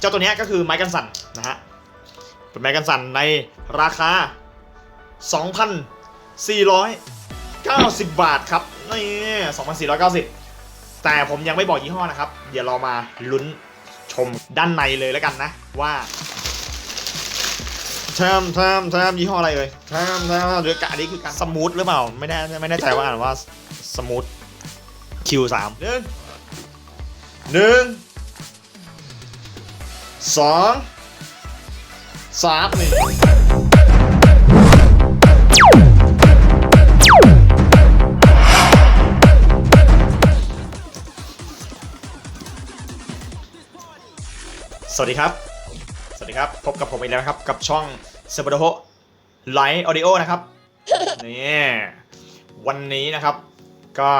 เจ้าตัวนี้ก็คือไม้กันสั่นนะฮะเป็นไม้กันสั่นในราคา 2,490 บาทครับนี่2,490 แต่ผมยังไม่บอกยี่ห้อนะครับ เดี๋ยวเรามาลุ้นชมด้านในเลยแล้วกันนะ ว่าแทมแทมแทมยี่ห้ออะไรเลยแทมแทมหรือกะนนี้คือการสมูทหรือเปล่า ไม่แน่ไม่แน่ใจว่าอ่านว่าสมูท Q3 หนึ่งหนึ่ง สองสามหนึ่งสวัสดีครับ สวัสดีครับ พบกับผมอีกแล้วครับ กับช่องเซบโดโฮไลท์ออดิโอนะครับ นี่วันนี้นะครับ ก็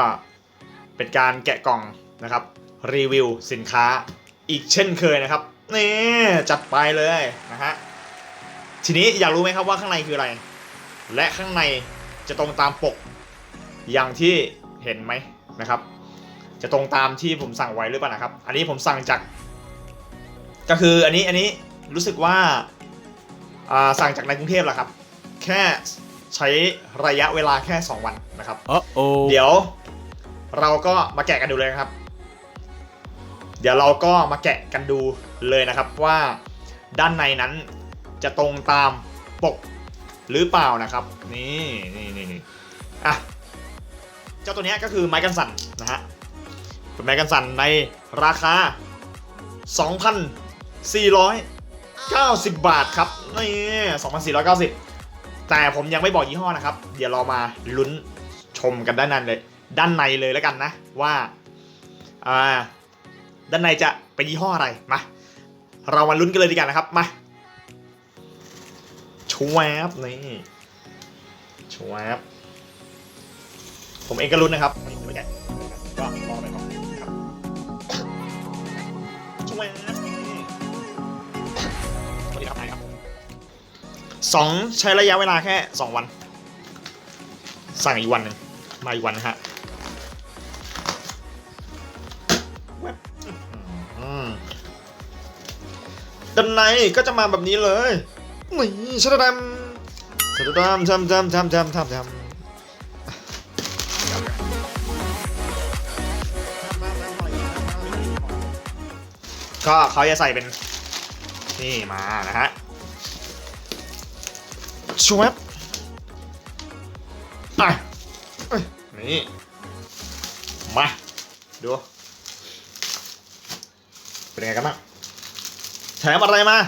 เป็นการแกะกล่องนะครับ รีวิวสินค้าอีกเช่นเคยนะครับ นี่จัดไปเลยนะฮะ ทีนี้อยากรู้ไหมครับว่าข้างในคืออะไร และข้างในจะตรงตามปก อย่างที่เห็นไหมนะครับ จะตรงตามที่ผมสั่งไว้หรือเปล่านะครับ อันนี้ผมสั่งจาก ก็คืออันนี้อันนี้รู้สึกว่าอ่าสั่งจากในกรุงเทพแหละครับ แค่ใช้ระยะเวลาแค่ 2 วันนะครับ Uh-oh. เดี๋ยวเราก็มาแกะกันดูเลยนะครับ เดี๋ยวเราก็มาแกะกันดู เลยนะครับว่าด้านในนั้นจะตรงตามปกหรือเปล่านะครับ นี่นี่นี่นี่อะเจ้าตัวเนี้ยก็คือไม้กันสั่นนะฮะเป็นไม้กันสั่นในราคา 2,490 บาทครับนี่2,490 แต่ผมยังไม่บอกยี่ห้อนะครับ เดี๋ยวเรามาลุ้นชมกันด้านในเลย ด้านในเลยแล้วกันนะว่าอ่าด้านในจะเป็นยี่ห้ออะไรมา เรามาลุ้นกันเลยดีกว่านะครับ มาชวบนี่ชวบผมเองก็ลุ้นนะครับไม่แกะก็รอไปก่อนครับชวบสวัสดีครับนายครับสองใช้ระยะเวลาแค่สองวัน สั่งอีกวันหนึ่งมาอีกวันนะฮะ ด้านในก็จะมาแบบนี้เลยนี่ชะดำชะดำทำทำทำทำทำทำก็เขาจะใส่เป็น นี่มานะฮะชวบอะเอ้ยนี่ มา ดู เป็นไงกันบ้าง แถมอะไรมา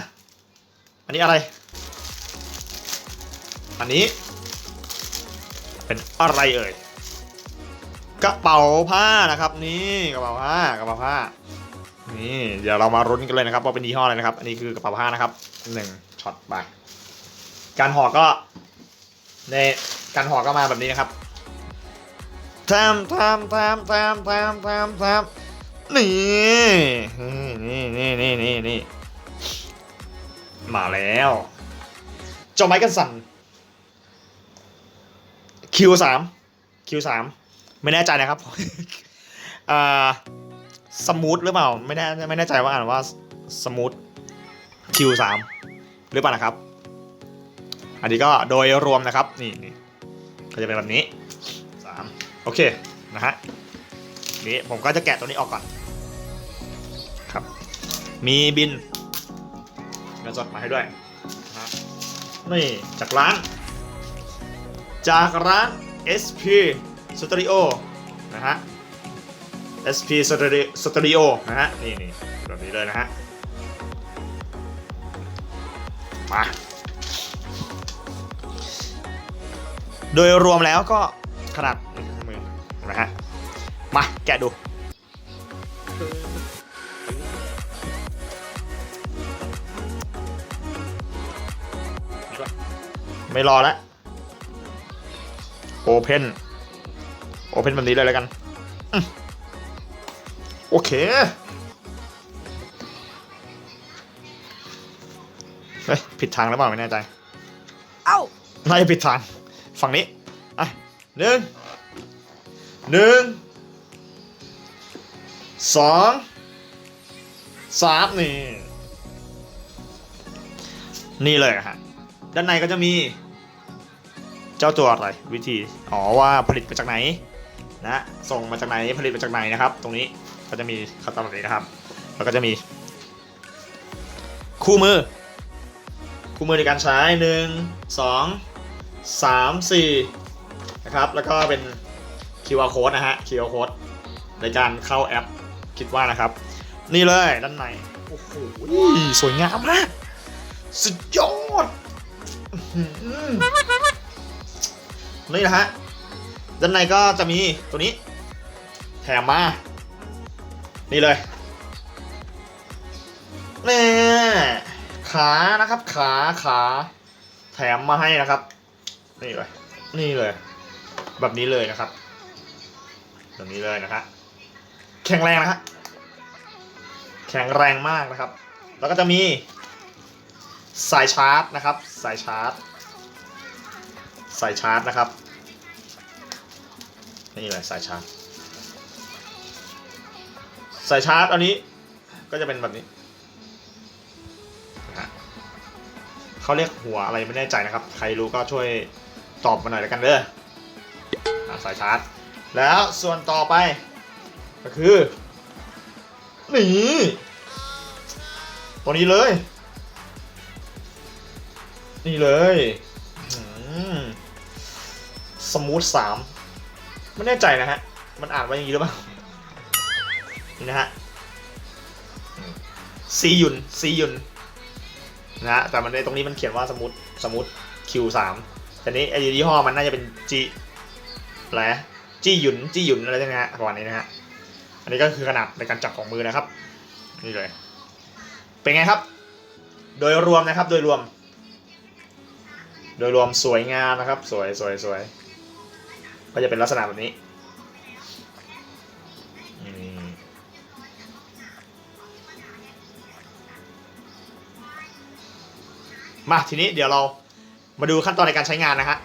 อันนี้อะไร อันนี้ เป็นอะไรเอ่ย กระเป๋าผ้านะครับ นี่กระเป๋าผ้ากระเป๋าผ้า นี่เดี๋ยวเรามารุ้นกันเลยนะครับว่าเป็นยี่ห้ออะไรนะครับ อันนี้คือกระเป๋าผ้านะครับหนึ่งช็อตไปการห่อก็ในการห่อก็มาแบบนี้นะครับแทมแทมแทมแทมแทมแทมแทมนี่นี่นี่นี่นี่นี่ มาแล้วจอไม้กันสั่น Q3 Q3 ไม่แน่ใจนะครับอ่าสมูทหรือเปล่าไม่แน่ไม่แน่ใจว่าอ่านว่าสมูท Q3 หรือเปล่านะครับ อันนี้ก็โดยรวมนะครับนี่นี่ก็จะเป็นแบบนี้สามโอเคนะฮะนี่ผมก็จะแกะตัวนี้ออกก่อนครับ มีบิน เงินสดมาให้ด้วยนะฮะนี่จากร้าน จากร้าน SP Studio นะฮะ SP Studio Studio นะฮะ นี่นี่แบบนี้เลยนะฮะ มา โดยรวมแล้วก็ขนาดมือนะฮะ มาแกะดู ไม่รอแล้วโอเพนโอเพนแบบนี้เลยแล้วกันอืมโอเคเฮ้ยผิดทางแล้วเปล่าไม่แน่ใจ Ow! น่าจะผิดทาง ฝั่งนี้ อะหนึ่งหนึ่งสองสามนี่ นี่เลยฮะ ด้านในก็จะมีเจ้าตัวอะไรวิธีอ๋อว่าผลิตมาจากไหนนะส่งมาจากไหนผลิตมาจากไหนนะครับ ตรงนี้ก็จะมีขั้นตอนแบบนี้นะครับ แล้วก็จะมี คู่มือ คู่มือในการใช้หนึ่งสองสามสี่นะครับ แล้วก็เป็น QR code นะฮะ QR code ในการเข้าแอปคิดว่านะครับ นี่เลยด้านในโอ้โหสวยงามมากสุดยอด นี่นะฮะด้านในก็จะมีตัวนี้ แถมมา นี่เลยนี่ขานะครับ ขาขาแถมมาให้นะครับ นี่เลย นี่เลย แบบนี้เลยนะครับแบบนี้เลยนะฮะแข็งแรงนะฮะแข็งแรงมากนะครับ แล้วก็จะมีสายชาร์จนะครับ สายชาร์จ สายชาร์จนะครับ นี่เลยสายชาร์จสายชาร์จอันนี้ก็จะเป็นแบบนี้นะฮะเขาเรียกหัวอะไรไม่แน่ใจนะครับ ใครรู้ก็ช่วยตอบมาหน่อยแล้วกันเด้ออะสายชาร์จ แล้วส่วนต่อไป ก็คือนี่ตัวนี้เลย นี่เลย สมูทสาม ไม่แน่ใจนะฮะ มันอ่านว่าอย่างนี้หรือเปล่า นี่นะฮะ ซียุน ซียุน นะฮะ แต่มันในตรงนี้มันเขียนว่าสมูทสมูทคิวสามแต่นี้ไอ้ยี่ห้อมันน่าจะเป็นจีอะไรจีหยุน จีหยุนอะไรนะฮะประมาณนี้นะฮะ อันนี้ก็คือขนาดในการจับของมือนะครับ นี่เลย เป็นไงครับ โดยรวมนะครับ โดยรวม โดยรวมสวยงามนะครับ สวยสวยสวย ก็จะเป็นลักษณะแบบนี้มมาทีนี้เดี๋ยวเรามาดูขั้นตอนในการใช้งานนะฮะ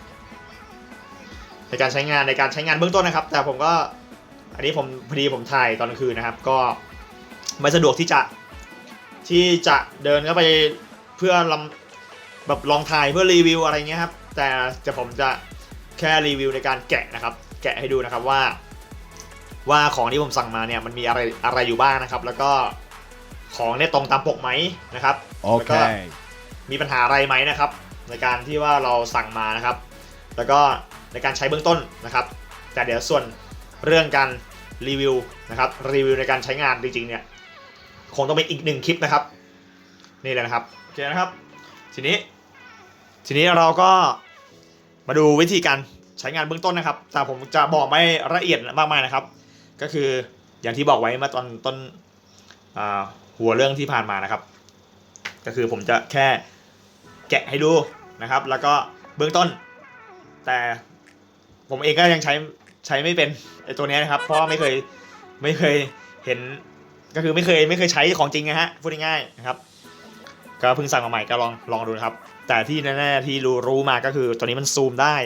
ในการใช้งานในการใช้งานเบื้องต้นนะครับ แต่ผมก็อันนี้ผมพอดีผมถ่ายตอนกลางคืนนะครับ ก็ไม่สะดวกที่จะที่จะเดินเข้าไปเพื่อลำแบบลองถ่ายเพื่อรีวิวอะไรเงี้ยครับ แต่จะผมจะ แค่รีวิวในการแกะนะครับ แกะให้ดูนะครับว่า ว่าของที่ผมสั่งมาเนี่ยมันมีอะไรอะไรอยู่บ้างนะครับ แล้วก็ของเนี่ยตรงตามปกไหมนะครับแล้วก็ Okay. มีปัญหาอะไรไหมนะครับ ในการที่ว่าเราสั่งมานะครับ แล้วก็ในการใช้เบื้องต้นนะครับ แต่เดี๋ยวส่วนเรื่องการรีวิวนะครับรีวิวในการใช้งานจริงๆเนี่ยคงต้องเป็นอีกหนึ่งคลิปนะครับ นี่เลยนะครับโอเคนะครับ ทีนี้ ทีนี้เราก็ มาดูวิธีการใช้งานเบื้องต้นนะครับ แต่ผมจะบอกไม่ละเอียดมากมายนะครับ ก็คืออย่างที่บอกไว้เมื่อตอนต้นหัวเรื่องที่ผ่านมานะครับ ก็คือผมจะแค่แกะให้ดูนะครับ แล้วก็เบื้องต้น แต่ผมเองก็ยังใช้ใช้ไม่เป็นไอตัวนี้นะครับ เพราะไม่เคยไม่เคยเห็นก็คือไม่เคยไม่เคยใช้ของจริงนะฮะพูดง่ายๆนะครับ ก็เพิ่งสั่งมาใหม่ก็ลองลองดูนะครับ แต่ที่แน่ๆที่รู้รู้มาก็คือตัวนี้มันซูมได้